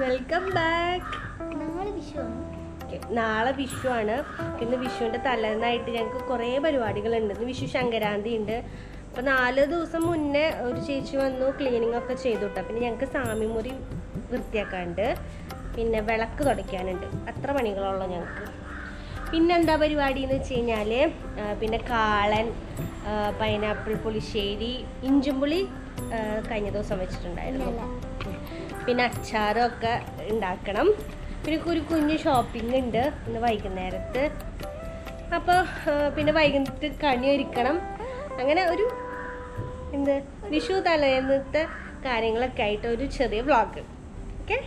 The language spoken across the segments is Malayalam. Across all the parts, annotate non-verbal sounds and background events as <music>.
വെൽക്കം ബാക്ക് നാളെ വിഷുവാണ് നാളെ വിഷു ആണ്. ഇന്ന് വിഷുവിന്റെ തലേന്നായിട്ട് ഞങ്ങൾക്ക് കുറേ പരിപാടികളുണ്ട്. ഇന്ന് വിഷു സംക്രാന്തി ഉണ്ട്. അപ്പോൾ നാല് ദിവസം മുന്നേ ഒരു ചേച്ചി വന്നു ക്ലീനിങ് ഒക്കെ ചെയ്തു കേട്ടോ പിന്നെ ഞങ്ങൾക്ക് സാമിമുറി വൃത്തിയാക്കാനുണ്ട്. പിന്നെ വിളക്ക് തുടയ്ക്കാനുണ്ട്. അത്ര പണികളുള്ളൂ ഞങ്ങൾക്ക് പിന്നെന്താ പരിപാടി എന്ന് വെച്ച് കഴിഞ്ഞാൽ പിന്നെ കാളൻ പൈനാപ്പിൾ പുളിശ്ശേരി ഇഞ്ചുംപുളി പുളി കഴിഞ്ഞ ദിവസം വെച്ചിട്ടുണ്ടായിരുന്നു. പിന്നെ അച്ചാറും ഒക്കെ ഉണ്ടാക്കണം. പിന്നെ ഒരു കുഞ്ഞ് ഷോപ്പിംഗ് ഉണ്ട് ഇന്ന് വൈകുന്നേരത്ത്. അപ്പോൾ പിന്നെ വൈകുന്നേരത്ത് കണി ഒരുക്കണം. അങ്ങനെ ഒരു എന്ത് വിഷു തലേന്നത്തെ കാര്യങ്ങളൊക്കെ ആയിട്ട് ഒരു ചെറിയ വ്ളോഗ് ഓക്കെ.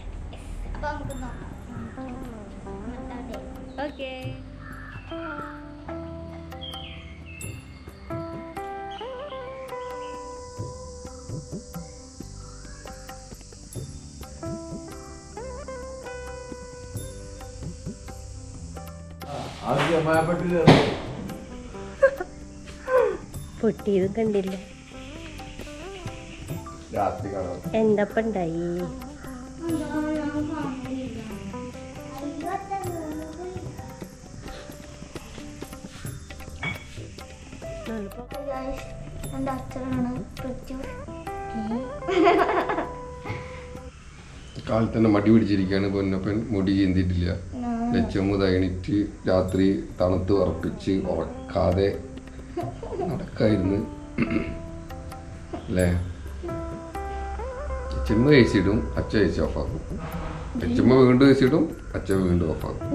ഓക്കെ പൊട്ടിയത് കണ്ടില്ല? രാത്രി കാലത്തന്നെ എന്റെ അച്ഛനാണ് മടി പിടിച്ചിരിക്കുകയാണ് പൊന്നപ്പൻ. മുടി ചീന്തിയിട്ടില്ല. ലച്ചമ്മ തകണിറ്റ് രാത്രി തണുത്ത് ഉറപ്പിച്ച് ഉറക്കാതെ നടക്കായിരുന്നു. അല്ലേ? ചെമ്മ കഴിച്ചിടും അച്ഛ കഴിച്ച് ഓഫാക്കും. ലച്ചമ്മ വീണ്ടും കഴിച്ചിടും അച്ഛൻ വീണ്ടും ഓഫാക്കും.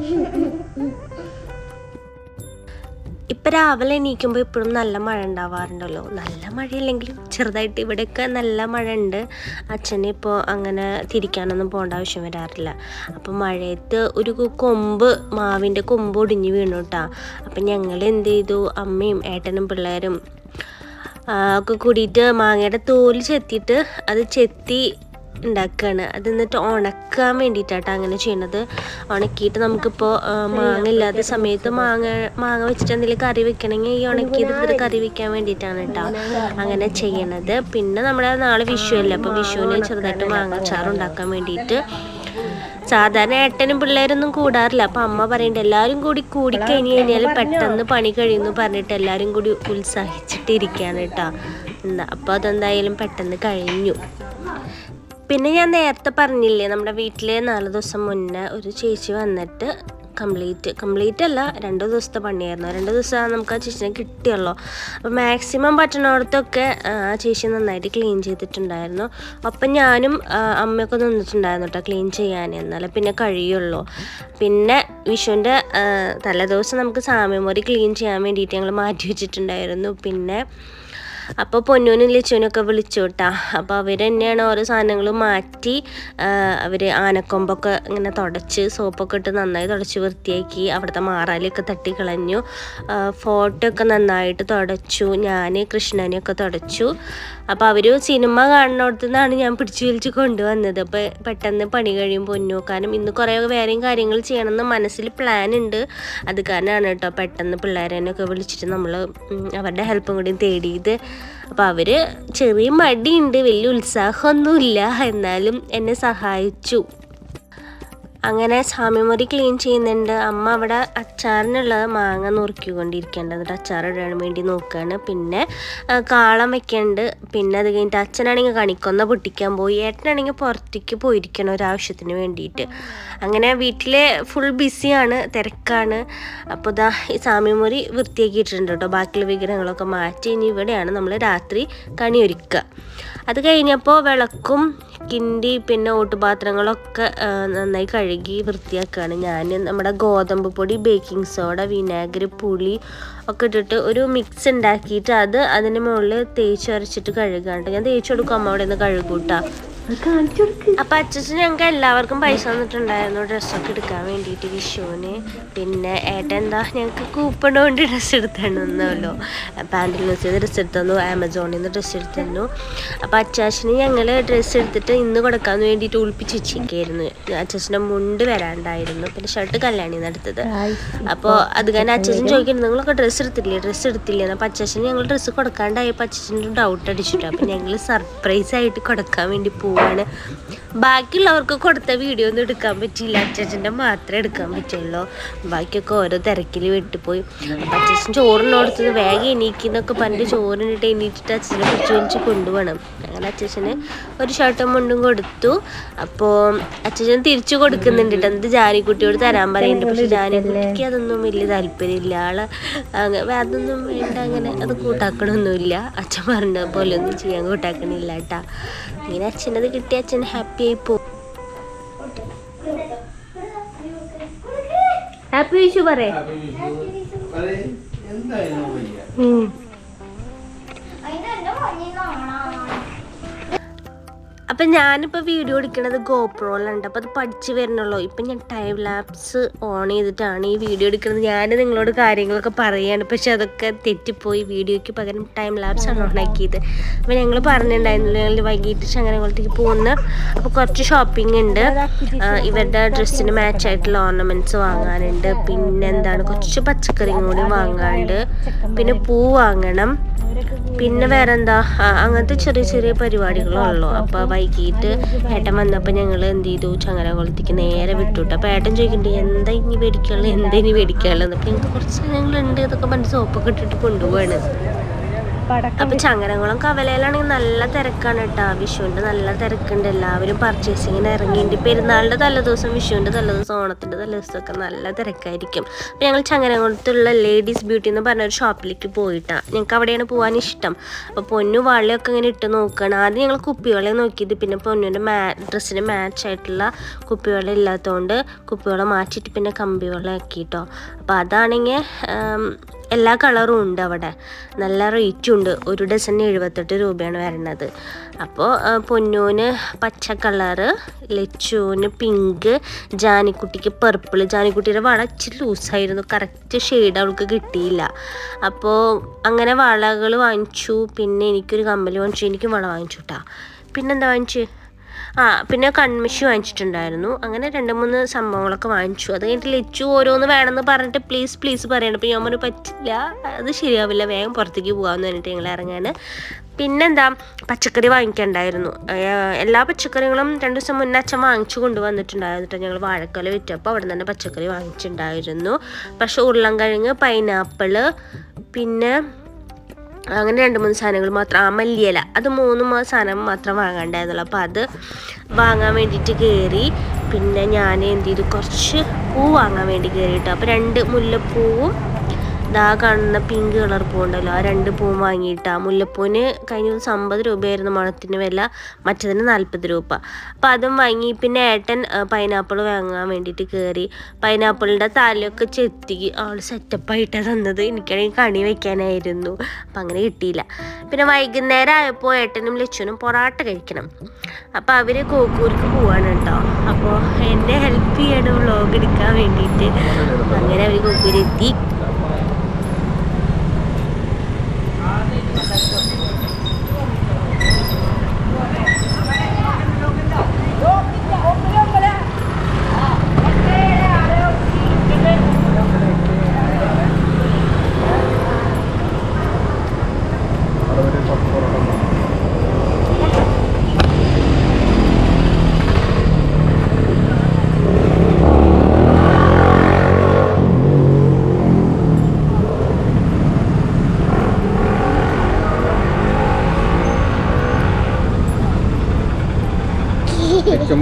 ഇപ്പം രാവിലെ എണീക്കുമ്പോൾ ഇപ്പോഴും നല്ല മഴ ഉണ്ടാവാറുണ്ടല്ലോ. നല്ല മഴയില്ലെങ്കിലും ചെറുതായിട്ട് ഇവിടെയൊക്കെ നല്ല മഴ ഉണ്ട്. അച്ഛന് ഇപ്പോൾ അങ്ങനെ തിരിക്കാനൊന്നും പോകേണ്ട ആവശ്യം വരാറില്ല. അപ്പം മഴയത്ത് ഒരു കൊമ്പ് മാവിന്റെ കൊമ്പ് ഒടിഞ്ഞ് വീണു കേട്ടാ അപ്പം ഞങ്ങൾ എന്ത് ചെയ്തു? അമ്മയും ഏട്ടനും പിള്ളേരും ഒക്കെ കൂടിയിട്ട് മാങ്ങയുടെ തോൽ ചെത്തിയിട്ട് അത് ചെത്തി ഉണ്ടാക്കുകയാണ് അത് എന്നിട്ട് ഉണക്കാൻ വേണ്ടിയിട്ടാട്ടോ അങ്ങനെ ചെയ്യണത്. ഉണക്കിയിട്ട് നമുക്കിപ്പോൾ മാങ്ങ ഇല്ലാത്ത സമയത്ത് മാങ്ങ മാങ്ങ വെച്ചിട്ട് എന്തെങ്കിലും കറി വെക്കണമെങ്കിൽ ഈ ഉണക്കിയത് എടുത്തിട്ട് കറി വെക്കാൻ വേണ്ടിയിട്ടാണ് കേട്ടോ അങ്ങനെ ചെയ്യണത്. പിന്നെ നമ്മുടെ നാളെ വിഷു അല്ലേ? അപ്പോൾ വിഷുവിന് ചെറുതായിട്ട് മാങ്ങ അച്ചാർ ഉണ്ടാക്കാൻ വേണ്ടിയിട്ട്. സാധാരണ ഏട്ടനും പിള്ളേരൊന്നും കൂടാറില്ല. അപ്പം അമ്മ പറയണ്ട എല്ലാവരും കൂടി കൂടി കഴിഞ്ഞ് കഴിഞ്ഞാൽ പെട്ടെന്ന് പണി കഴിയുന്നു പറഞ്ഞിട്ട് എല്ലാവരും കൂടി ഉത്സാഹിച്ചിട്ട് ഇരിക്കുകയാണ് കേട്ടോ. എന്താ അപ്പോൾ അതെന്തായാലും പെട്ടെന്ന് കഴിഞ്ഞു. പിന്നെ ഞാൻ നേരത്തെ പറഞ്ഞില്ലേ നമ്മുടെ വീട്ടിൽ നാല് ദിവസം മുന്നേ ഒരു ചേച്ചി വന്നിട്ട് കംപ്ലീറ്റ് കംപ്ലീറ്റ് അല്ല രണ്ട് ദിവസത്തെ പണിയായിരുന്നു. രണ്ട് ദിവസം നമുക്ക് ആ ചേച്ചിനെ കിട്ടിയല്ലോ. അപ്പോൾ മാക്സിമം പറ്റണോടത്തൊക്കെ ആ ചേച്ചി നന്നായിട്ട് ക്ലീൻ ചെയ്തിട്ടുണ്ടായിരുന്നു. അപ്പം ഞാനും അമ്മയൊക്കെ നിന്നിട്ടുണ്ടായിരുന്നു കേട്ടോ ക്ലീൻ ചെയ്യാൻ എന്നാലേ പിന്നെ കഴിയുള്ളൂ. പിന്നെ വിഷുവിന്റെ തലേദിവസം നമുക്ക് സാമ്യമുറി ക്ലീൻ ചെയ്യാൻ വേണ്ടിയിട്ട് ഞങ്ങൾ മാറ്റി വെച്ചിട്ടുണ്ടായിരുന്നു. പിന്നെ അപ്പോൾ പൊന്നൂനും ലിച്ചുവിനൊക്കെ വിളിച്ചു കേട്ടാ അപ്പോൾ അവർ തന്നെയാണ് ഓരോ സാധനങ്ങൾ മാറ്റി അവർ ആനക്കൊമ്പൊക്കെ ഇങ്ങനെ തുടച്ച് സോപ്പൊക്കെ ഇട്ട് നന്നായി തുടച്ച് വൃത്തിയാക്കി അവിടുത്തെ മാറാലിയൊക്കെ തട്ടി കളഞ്ഞു ഫോട്ടോ ഒക്കെ നന്നായിട്ട് തുടച്ചു. ഞാൻ കൃഷ്ണനെയൊക്കെ തുടച്ചു. അപ്പോൾ അവർ സിനിമ കാണുന്നിടത്തു നിന്നാണ് ഞാൻ പിടിച്ചു വലിച്ച് കൊണ്ടുവന്നത്. അപ്പോൾ പെട്ടെന്ന് പണി കഴിയും കാരണം ഇന്ന് കുറേ വേറെയും കാര്യങ്ങൾ ചെയ്യണമെന്ന് മനസ്സിൽ പ്ലാൻ ഉണ്ട് അത് കാരണമാണ് കേട്ടോ പെട്ടെന്ന് പിള്ളേരെന്നൊക്കെ വിളിച്ചിട്ട് നമ്മൾ അവരുടെ ഹെൽപ്പും കൂടി തേടിയത്. അപ്പോൾ അവർ ചെറിയ മടിയുണ്ട് വലിയ ഉത്സാഹമൊന്നുമില്ല. എന്നാലും എന്നെ സഹായിച്ചു. അങ്ങനെ സാമ്യമുറി ക്ലീൻ ചെയ്യുന്നുണ്ട്. അമ്മ അവിടെ അച്ചാറിനുള്ള മാങ്ങ നുറുക്കിക്കൊണ്ടിരിക്കേണ്ടത് എന്നിട്ട് അച്ചാർ ഇടാൻ വേണ്ടി നോക്കുകയാണ് പിന്നെ കാളം വെക്കുന്നുണ്ട് പിന്നെ അത് കഴിഞ്ഞിട്ട് അച്ഛനാണെങ്കിൽ കണിക്കൊന്ന പൊട്ടിക്കാൻ പോയി. ഏട്ടനാണെങ്കിൽ പുറത്തേക്ക് പോയിരിക്കണം ഒരാവശ്യത്തിന് വേണ്ടിയിട്ട്. അങ്ങനെ വീട്ടിലെ ഫുൾ ബിസിയാണ് തിരക്കാണ്. അപ്പോൾ ഇതാ ഈ സാമ്യമുറി വൃത്തിയാക്കിയിട്ടുണ്ട് കേട്ടോ. ബാക്കിയുള്ള വിഗ്രഹങ്ങളൊക്കെ മാറ്റി ഇനി ഇവിടെയാണ് നമ്മൾ രാത്രി കണി ഒരുക്കുക. അത് കഴിഞ്ഞപ്പോൾ വിളക്കും കിണ്ടി പിന്നെ ഓട്ടുപാത്രങ്ങളൊക്കെ നന്നായി കഴുകി വൃത്തിയാക്കുകയാണ് ഞാൻ. നമ്മുടെ ഗോതമ്പ് പൊടി ബേക്കിംഗ് സോഡ വിനാഗിരി പുളി ഒക്കെ ഇട്ടിട്ട് ഒരു മിക്സ് ഉണ്ടാക്കിയിട്ട് അത് അതിന് മുകളിൽ തേച്ച് അരച്ചിട്ട് കഴുകാണ്ട്. ഞാൻ തേച്ച് കൊടുക്കും അമ്മ അവിടെ നിന്ന് കഴുകൂട്ടാ. അപ്പൊ അച്ഛൻ ഞങ്ങൾക്ക് എല്ലാവർക്കും പൈസ തന്നിട്ടുണ്ടായിരുന്നു ഡ്രസ്സൊക്കെ എടുക്കാൻ വേണ്ടിയിട്ട് വിഷുവിന്. പിന്നെ ഏട്ടൻ എന്താ ഞങ്ങൾക്ക് കൂപ്പൺ കൊണ്ട് ഡ്രസ്സ് എടുത്തന്നല്ലോ പാന്റിൽ നിന്ന് ഡ്രസ്സ് എടുത്തു ആമസോണിൽ നിന്ന് ഡ്രസ്സ് എടുത്തു അപ്പൊ അച്ചാച്ചന് ഞങ്ങൾ ഡ്രസ്സ് എടുത്തിട്ട് ഇന്ന് കൊടുക്കാൻ വേണ്ടിയിട്ട് ഒളിപ്പിച്ച് വെച്ചിരിക്കുകയായിരുന്നു അച്ചാച്ചന്റെ മുണ്ട് വരാണ്ടായിരുന്നു. പിന്നെ ഷർട്ട് കല്യാണി നടത്തത് എടുത്തത്. അപ്പോൾ അത് കാരണം അച്ഛൻ ചോദിക്കുന്നത് നിങ്ങളൊക്കെ ഡ്രസ്സ് എടുത്തില്ലേ? ഡ്രസ്സ് എടുത്തില്ലേ? അപ്പൊ അച്ഛൻ ഞങ്ങൾ ഡ്രസ്സ് കൊടുക്കാണ്ടായപ്പോൾ അച്ഛന്റെ ഡൗട്ട് അടിച്ചിട്ടു. അപ്പൊ ഞങ്ങൾ സർപ്രൈസ് ആയിട്ട് കൊടുക്കാൻ വേണ്ടി പോവാണ് ബാക്കിയുള്ളവർക്ക് കൊടുത്ത വീഡിയോ ഒന്നും എടുക്കാൻ പറ്റിയില്ല. അച്ഛന്റെ മാത്രമേ എടുക്കാൻ പറ്റുള്ളൂ. ബാക്കിയൊക്കെ ഓരോ തിരക്കിൽ വിട്ടുപോയി. അപ്പം അച്ഛൻ ചോറിന് കൊടുത്തത് വേഗം എണീക്കുന്നൊക്കെ പണ്ട് ചോറിനിട്ട് എണീറ്റിട്ട് അച്ഛനെ പിടിച്ച് വലിച്ച് കൊണ്ടുപോകണം. അങ്ങനെ അച്ഛന് ഒരു ഷർട്ടും മുണ്ടും കൊടുത്തു. അപ്പോൾ അച്ഛൻ തിരിച്ചു കൊടുക്കുന്നുണ്ട് എന്ത് ജാനിക്കുട്ടിയോട് തരാൻ പറയുന്നുണ്ട്. പക്ഷെ ജാനിക്കുട്ടിക്ക് അതൊന്നും വലിയ താല്പര്യമില്ല. ആൾ അതൊന്നും വേണ്ട അങ്ങനെ അത് കൂട്ടാക്കണമൊന്നുമില്ല. അച്ഛൻ പറഞ്ഞ പോലെ ഒന്നും ചെയ്യാൻ കൂട്ടാക്കണില്ല കേട്ടാ ഇങ്ങനെ അച്ഛനത് കിട്ടി അച്ഛൻ ഹാപ്പി പോകും ഹാപ്പി വിഷു പറയേ. അപ്പം ഞാനിപ്പോൾ വീഡിയോ എടുക്കുന്നത് ഗോപ്രോയിലുണ്ട് അപ്പോൾ അത് പഠിച്ച് വരണല്ലോ ഇപ്പം ഞാൻ ടൈം ലാപ്സ് ഓൺ ചെയ്തിട്ടാണ് ഈ വീഡിയോ എടുക്കുന്നത് ഞാൻ നിങ്ങളോട് കാര്യങ്ങളൊക്കെ പറയുകയാണ് പക്ഷെ അതൊക്കെ തെറ്റിപ്പോയി. വീഡിയോയ്ക്ക് പകരം ടൈം ലാപ്സ് ആണ് ഓൺ ആക്കിയത്. അപ്പോൾ ഞങ്ങൾ പറഞ്ഞിട്ടുണ്ടായിരുന്നില്ല ഞങ്ങൾ വൈകിട്ട് ചങ്ങനകുളത്തേക്ക് പോകുന്ന അപ്പോൾ കുറച്ച് ഷോപ്പിംഗ് ഉണ്ട്. ഇവരുടെ ഡ്രസ്സിന് മാച്ച് ആയിട്ടുള്ള ഓർണമെന്റ്സ് വാങ്ങാനുണ്ട്. പിന്നെ എന്താണ് കുറച്ച് പച്ചക്കറിയും കൂടി വാങ്ങാനുണ്ട്. പിന്നെ പൂ വാങ്ങണം. പിന്നെ വേറെന്താ? അങ്ങനത്തെ ചെറിയ ചെറിയ പരിപാടികളുള്ളൂ. അപ്പൊ വൈകിട്ട് ഏട്ടൻ വന്നപ്പോൾ ഞങ്ങൾ എന്ത് ചെയ്തു? ചങ്ങരകുളത്തേക്ക് നേരെ വിട്ടുട്ടോ അപ്പോൾ ഏട്ടൻ ചോദിക്കണ്ടേ എന്താ ഇനി പേടിക്കാനുള്ളത് എന്താ ഇനി പേടിക്കാനുള്ളത് അപ്പോൾ ഞങ്ങൾക്ക് കുറച്ച് ഞങ്ങളുണ്ട് ഇതൊക്കെ പണ്ട് സോപ്പൊക്കെ ഇട്ടിട്ട് കൊണ്ടുപോവാണ്. അപ്പൊ ചങ്ങരംകുളം കവലയിലാണെങ്കിൽ നല്ല തിരക്കാണ് കേട്ടോ. വിഷുവിന്റെ നല്ല തിരക്കുണ്ട്. എല്ലാവരും പർച്ചേസിങ്ങിന് ഇറങ്ങിയിട്ട് പെരുന്നാളിന്റെ തലേദിവസം വിഷുവിന്റെ തലേദിവസം ഓണത്തിന്റെ തലേദിവസം ഒക്കെ നല്ല തിരക്കായിരിക്കും. അപ്പൊ ഞങ്ങൾ ചങ്ങനകുളത്തുള്ള ലേഡീസ് ബ്യൂട്ടി എന്ന് പറഞ്ഞ ഒരു ഷോപ്പിലേക്ക് പോയിട്ടാ. ഞങ്ങൾക്ക് അവിടെയാണ് പോകാൻ ഇഷ്ടം. അപ്പൊ പൊന്നു വള്ളിയൊക്കെ ഇങ്ങനെ ഇട്ട് നോക്കുകയാണ് ആദ്യം ഞങ്ങൾ കുപ്പിവള നോക്കിയത്. പിന്നെ പൊന്നുവിന്റെ മാ ഡ്രസ്സിന് മാച്ച് ആയിട്ടുള്ള കുപ്പിവള ഇല്ലാത്തതുകൊണ്ട് കുപ്പിവള മാറ്റിയിട്ട് പിന്നെ കമ്പിവള ആക്കിട്ടോ അപ്പോൾ അതാണെങ്കിൽ എല്ലാ കളറും ഉണ്ട് അവിടെ. നല്ല റേറ്റും ഉണ്ട്. ഒരു ഡസന് എഴുപത്തെട്ട് രൂപയാണ് വരുന്നത്. അപ്പോൾ പൊന്നൂന് പച്ച കളറ് ലച്ചുവിന് പിങ്ക് ജാനിക്കുട്ടിക്ക് പർപ്പിൾ ജാനിക്കുട്ടിയുടെ വള ഇച്ചിരി ലൂസായിരുന്നു കറക്റ്റ് ഷെയ്ഡ് അവൾക്ക് കിട്ടിയില്ല. അപ്പോൾ അങ്ങനെ വളകൾ വാങ്ങിച്ചു. പിന്നെ എനിക്കൊരു കമ്മൽ വാങ്ങിച്ചു. എനിക്ക് വള വാങ്ങിച്ചു കേട്ടോ പിന്നെന്താ വാങ്ങിച്ചു? ആ പിന്നെ കൺമിഷി വാങ്ങിച്ചിട്ടുണ്ടായിരുന്നു. അങ്ങനെ രണ്ട് മൂന്ന് സംഭവങ്ങളൊക്കെ വാങ്ങിച്ചു. അത് കഴിഞ്ഞിട്ട് ലിച്ചു ഓരോന്ന് വേണമെന്ന് പറഞ്ഞിട്ട് പ്ലീസ് പ്ലീസ് പറയണം. അപ്പോൾ ഞാൻ പറഞ്ഞു പറ്റില്ല അത് ശരിയാവില്ല വേഗം പുറത്തേക്ക് പോകാമെന്ന് പറഞ്ഞിട്ട് ഞങ്ങൾ ഇറങ്ങാൻ പിന്നെന്താ പച്ചക്കറി വാങ്ങിക്കണ്ടായിരുന്നു. എല്ലാ പച്ചക്കറികളും രണ്ട് ദിവസം മുന്നേ അച്ഛൻ വാങ്ങിച്ചു കൊണ്ടുവന്നിട്ടുണ്ടായിരുന്നു കേട്ടോ ഞങ്ങൾ വാഴക്കൊല വിറ്റപ്പോൾ അവിടെ തന്നെ പച്ചക്കറി വാങ്ങിച്ചിട്ടുണ്ടായിരുന്നു. പക്ഷെ കഴിഞ്ഞ് പൈനാപ്പിൾ പിന്നെ അങ്ങനെ രണ്ട് മൂന്ന് സാധനങ്ങൾ മാത്രം. ആ അത് മൂന്ന് സാധനം മാത്രം വാങ്ങാണ്ടായിരുന്നുള്ളൂ. അപ്പോൾ അത് വാങ്ങാൻ വേണ്ടിയിട്ട് കയറി പിന്നെ ഞാൻ എന്ത് ചെയ്തു? കുറച്ച് പൂ വാങ്ങാൻ വേണ്ടി കയറിയിട്ടു അപ്പോൾ രണ്ട് മുല്ലപ്പൂവും ഇതാ കാണുന്ന പിങ്ക് കളർ പൂണ്ടല്ലോ ആ രണ്ട് പൂ വാങ്ങിയിട്ട്. ആ മുല്ലപ്പൂവിന് കഴിഞ്ഞ ദിവസം അമ്പത് രൂപയായിരുന്നു മണത്തിന് വില. മറ്റതിന് നാൽപ്പത് രൂപ. അപ്പം അതും വാങ്ങി. പിന്നെ ഏട്ടൻ പൈനാപ്പിൾ വാങ്ങാൻ വേണ്ടിയിട്ട് കയറി പൈനാപ്പിളിന്റെ തലയൊക്കെ ചെത്തി ആൾ സെറ്റപ്പായിട്ടാണ് തന്നത്. എനിക്കാണെങ്കിൽ കണി വയ്ക്കാനായിരുന്നു അപ്പം അങ്ങനെ കിട്ടിയില്ല. പിന്നെ വൈകുന്നേരം ആയപ്പോൾ ഏട്ടനും ലച്ചുനും പൊറാട്ട കഴിക്കണം. അപ്പോൾ അവർ കോക്കൂർക്ക് പോവാണ് കേട്ടോ. അപ്പോൾ എന്നെ ഹെൽപ്പ് ചെയ്യണം വ്ളോഗ് എടുക്കാൻ വേണ്ടിയിട്ട്. അങ്ങനെ അവർ കോക്കൂരെത്തി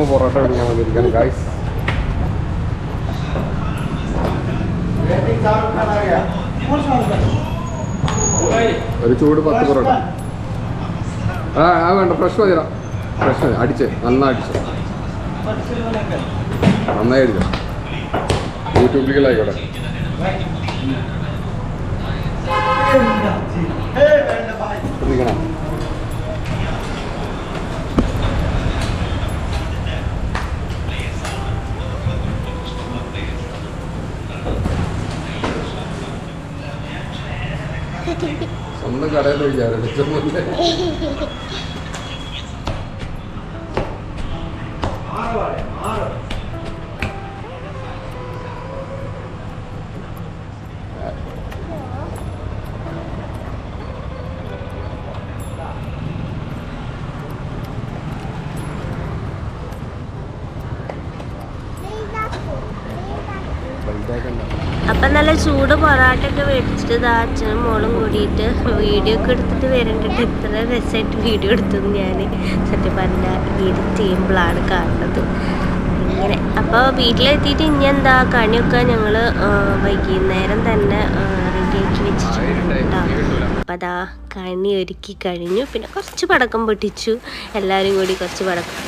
ലച്ചുമ്മ പൊറോട്ട എടുക്കാൻ വന്നിരിക്കുകയാണ് ഗായ്സ് ഒരു ചൂട് പത്ത് പൊറോട്ട. ആ ആ വേണ്ട ഫ്രഷ് മതി ഫ്രഷ് മതി. അടിച്ചേ നന്നായി അടിച്ചേ. നന്നായി അടിച്ചോ. യൂട്യൂബിലേക്കായിക്കോട്ടെ. ശ്രദ്ധിക്കണം. കടയിൽ വിചാരം ലച്ചുമ്മ <laughs> ചൂട് പൊറാട്ട ഒക്കെ മേടിച്ചിട്ട് അച്ഛനും മോളും കൂടിയിട്ട് വീഡിയോ ഒക്കെ എടുത്തിട്ട് വരണ്ടിട്ട് ഇത്ര രസമായിട്ട് വീഡിയോ എടുത്തത് ഞാൻ സത്യം പറഞ്ഞാൽ എഡിറ്റ് ചെയ്യുമ്പോഴാണ് കാണുന്നത്. ഇങ്ങനെ അപ്പോൾ വീട്ടിലെത്തിയിട്ട് ഇനി എന്താ കണിയൊക്കെ ഞങ്ങൾ വൈകുന്നേരം തന്നെ റെഡിയാക്കി വെച്ചിട്ടുണ്ട് അപ്പോൾ അപ്പം അതാ കണി ഒരുക്കി കഴിഞ്ഞു. പിന്നെ കുറച്ച് പടക്കം പൊട്ടിച്ചു. എല്ലാവരും കൂടി കുറച്ച് പടക്കം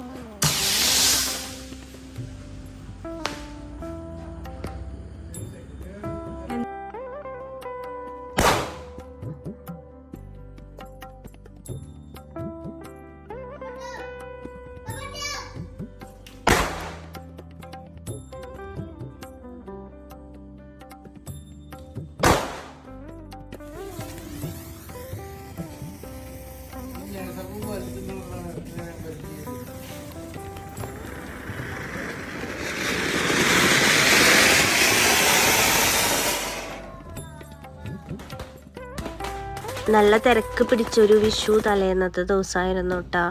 നല്ല തിരക്ക് പിടിച്ചൊരു വിഷു തലേന്നത്തെ ദിവസമായിരുന്നു കേട്ടോ.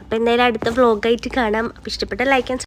അപ്പോൾ എന്തായാലും അടുത്ത വ്ളോഗായിട്ട് കാണാം. ഇഷ്ടപ്പെട്ട ലൈക്ക് ആൻഡ്